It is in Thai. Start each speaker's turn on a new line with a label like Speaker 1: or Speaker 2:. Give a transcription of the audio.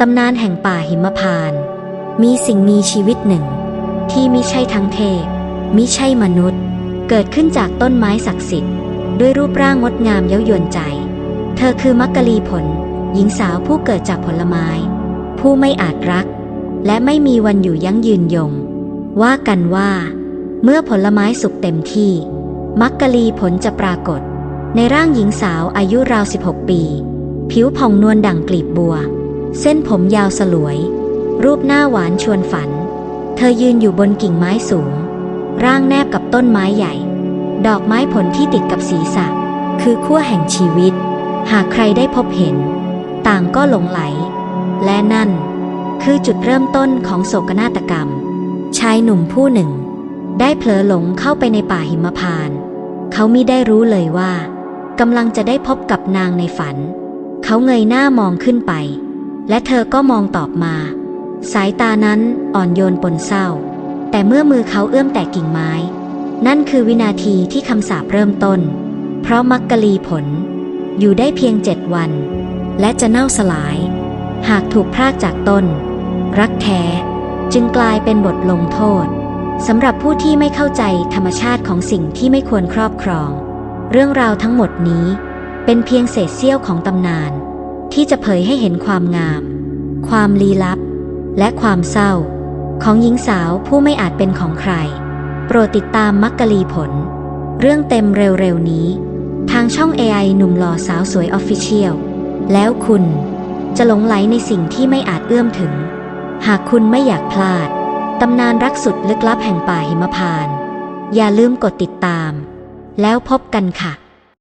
Speaker 1: ตำนานแห่งป่าหิมพาน มีสิ่งมีชีวิตหนึ่ง ที่มิใช่ทั้งเทพมิใช่มนุษย์ เกิดขึ้นจากต้นไม้ศักดิ์สิทธิ์ ด้วยรูปร่างงดงามเย้ายวนใจ เธอคือมักกะลีผล หญิงสาวผู้เกิดจากผลไม้ ผู้ไม่อาจรัก และไม่มีวันอยู่ยั่งยืนยง ว่ากันว่า เมื่อผลไม้สุกเต็มที่ มักกะลีผลจะปรากฏ ในร่างหญิงสาวอายุราว 16 ปี ผิวผ่องนวลดั่งกลีบบัว เส้นผมยาวสลวย รูปหน้าหวานชวนฝัน เธอยืนอยู่บนกิ่งไม้สูง ร่างแนบกับต้นไม้ใหญ่ ดอกไม้ผลที่ติดกับศีรษะ คือขั้วแห่งชีวิต หากใครได้พบเห็น ต่างก็หลงไหล และนั่น คือจุดเริ่มต้นของโศกนาฏกรรม ชายหนุ่มผู้หนึ่ง ได้เผลอหลงเข้าไปในป่าหิมพานต์เขามิได้รู้เลยว่ากำลังจะได้พบกับนางในฝัน เขาเงยหน้ามองขึ้นไป และเธอก็มองตอบมา สายตานั้นอ่อนโยนปนเศร้า แต่เมื่อมือเขาเอื้อมแตะกิ่งไม้ นั่นคือวินาทีที่คำสาปเริ่มต้น เพราะมักกะลีผล อยู่ได้เพียงเจ็ดวัน และจะเน่าสลาย หากถูกพรากจากต้น รักแท้จึงกลายเป็นบทลงโทษสำหรับผู้ที่ไม่เข้าใจธรรมชาติของสิ่งที่ไม่ควรครอบครอง เรื่องราวทั้งหมดนี้ เป็นเพียงเศษเสี้ยวของตำนาน ที่จะเผยให้เห็นความงาม ความลี้ลับ และความเศร้า ของหญิงสาวผู้ไม่อาจเป็นของใคร โปรดติดตามมักกะลีผล เรื่องเต็มเร็วๆนี้ ทางช่อง AI หนุ่มหล่อสาวสวยออฟฟิเชียลแล้วคุณจะหลงไหลในสิ่งที่ไม่อาจเอื้อมถึง หากคุณไม่อยากพลาด ตำนานรักสุดลึกลับแห่งป่าหิมพานต์อย่าลืมกดติดตาม แล้วพบกันค่ะ